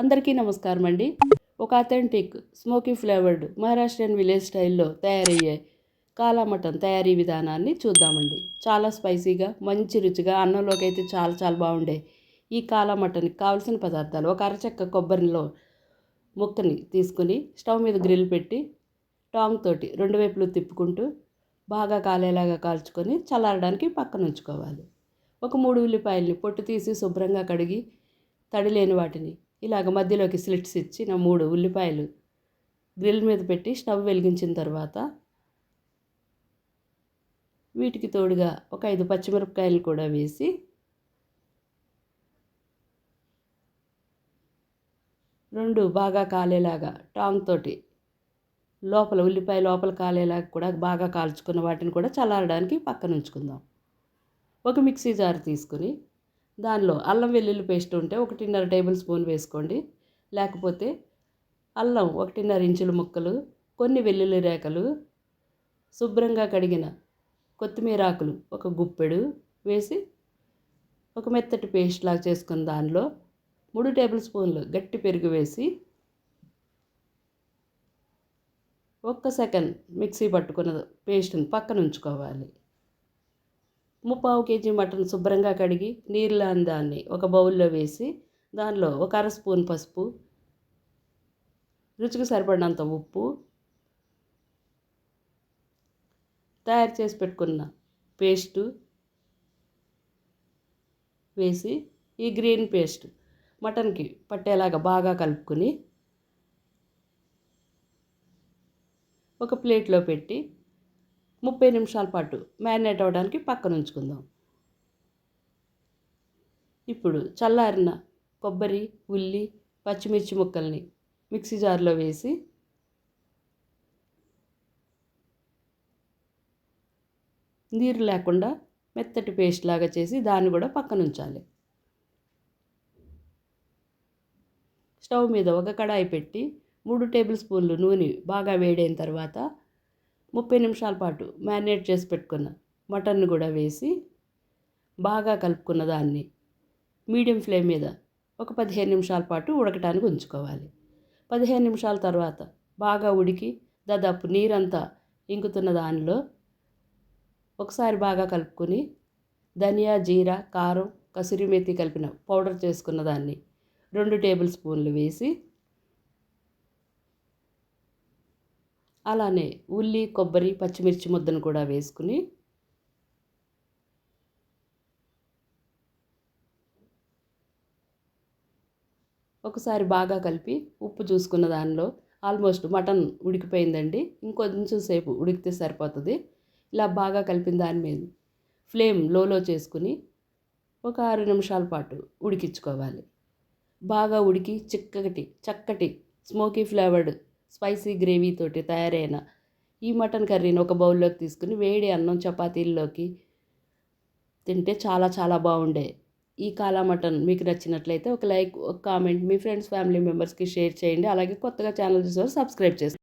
అందరికీ నమస్కారం అండి. ఒక authentic smoky flavoured Maharashtrian village స్టైల్లో తయారయ్యే కాలా మటన్ తయారీ విధానాన్ని చూద్దామండి. చాలా స్పైసీగా మంచి రుచిగా అన్నంలోకి అయితే చాలా చాలా బాగుండే ఈ కాలా మటన్కి కావలసిన పదార్థాలు ఒక అరచెక్క కొబ్బరిలో ముక్కని తీసుకుని స్టవ్ మీద గ్రిల్ పెట్టి టాంగ్ తోటి రెండు వైపులు తిప్పుకుంటూ బాగా కాలేలాగా కాల్చుకొని చల్లారడానికి పక్కన ఉంచుకోవాలి. ఒక మూడు ఉల్లిపాయల్ని పొట్టు తీసి శుభ్రంగా కడిగి తడి లేని వాటిని ఇలాగ మధ్యలోకి స్లిట్స్ ఇచ్చి నా మూడు ఉల్లిపాయలు గ్రిల్ మీద పెట్టి స్టవ్ వెలిగించిన తర్వాత వీటికి తోడుగా ఒక ఐదు పచ్చిమిరపకాయలు కూడా వేసి రెండు బాగా కాలేలాగా టాంగ్ తోటి లోపల ఉల్లిపాయ లోపల కాలేలాగా కూడా బాగా కాల్చుకున్న వాటిని కూడా చల్లారడానికి పక్కన ఉంచుకుందాం. ఒక మిక్సీ జార్ తీసుకుని దానిలో అల్లం వెల్లుల్లి పేస్ట్ ఉంటే ఒకటిన్నర టేబుల్ స్పూన్ వేసుకోండి. లేకపోతే అల్లం ఒకటిన్నర ఇంచుల ముక్కలు కొన్ని వెల్లుల్లి రేఖలు శుభ్రంగా కడిగిన కొత్తిమీర ఆకులు ఒక గుప్పెడు వేసి ఒక మెత్తటి పేస్ట్ లాగా చేసుకున్న దానిలో మూడు టేబుల్ స్పూన్లు గట్టి పెరుగు వేసి ఒక్క సెకండ్ మిక్సీ పట్టుకున్న పేస్ట్ని పక్కన ఉంచుకోవాలి. ముప్పావు కేజీ మటన్ శుభ్రంగా కడిగి నీళ్ళు దాన్ని ఒక బౌల్లో వేసి దానిలో ఒక అర స్పూన్ పసుపు రుచికి సరిపడినంత ఉప్పు తయారు చేసి పెట్టుకున్న పేస్టు వేసి ఈ గ్రీన్ పేస్ట్ మటన్కి పట్టేలాగా బాగా కలుపుకొని ఒక ప్లేట్లో పెట్టి ముప్పై నిమిషాల పాటు మ్యారినేట్ అవ్వడానికి పక్కన ఉంచుకుందాం. ఇప్పుడు చల్లారిన కొబ్బరి ఉల్లి పచ్చిమిర్చి ముక్కల్ని మిక్సీ జార్లో వేసి నీరు లేకుండా మెత్తటి పేస్ట్ లాగా చేసి దాన్ని కూడా పక్కన ఉంచాలి. స్టవ్ మీద ఒక కడాయి పెట్టి మూడు టేబుల్ స్పూన్లు నూనె బాగా వేడైన తర్వాత ముప్పై నిమిషాల పాటు మ్యారినేట్ చేసి పెట్టుకున్న మటన్ కూడా వేసి బాగా కలుపుకున్న దాన్ని మీడియం ఫ్లేమ్ మీద ఒక పదిహేను నిమిషాల పాటు ఉడకటానికి ఉంచుకోవాలి. పదిహేను నిమిషాల తర్వాత బాగా ఉడికి దాదాపు నీరంతా ఇంకుతున్న దానిలో ఒకసారి బాగా కలుపుకొని ధనియా జీరా కారం కసూరి మెత్తి కలిపిన పౌడర్ చేసుకున్న దాన్ని రెండు టేబుల్ స్పూన్లు వేసి అలానే ఉల్లి కొబ్బరి పచ్చిమిర్చి ముద్దను కూడా వేసుకుని ఒకసారి బాగా కలిపి ఉప్పు చూసుకున్న దానిలో ఆల్మోస్ట్ మటన్ ఉడికిపోయిందండి. ఇంకొంచెం సేపు ఉడికితే సరిపోతుంది. ఇలా బాగా కలిపిన దాని మీద ఫ్లేమ్ లోలో చేసుకుని ఒక ఆరు నిమిషాల పాటు ఉడికించుకోవాలి. బాగా ఉడికి చిక్కటి చక్కటి స్మోకీ ఫ్లేవర్డ్ స్పైసీ గ్రేవీతోటి తయారైన ఈ మటన్ కర్రీని ఒక బౌల్లోకి తీసుకుని వేడి అన్నం చపాతీల్లోకి తింటే చాలా చాలా బాగుండే. ఈ కాలా మటన్ మీకు నచ్చినట్లయితే ఒక లైక్ ఒక కామెంట్ మీ ఫ్రెండ్స్ ఫ్యామిలీ మెంబర్స్కి షేర్ చేయండి. అలాగే కొత్తగా ఛానల్ చూసేవారు సబ్స్క్రైబ్ చేసి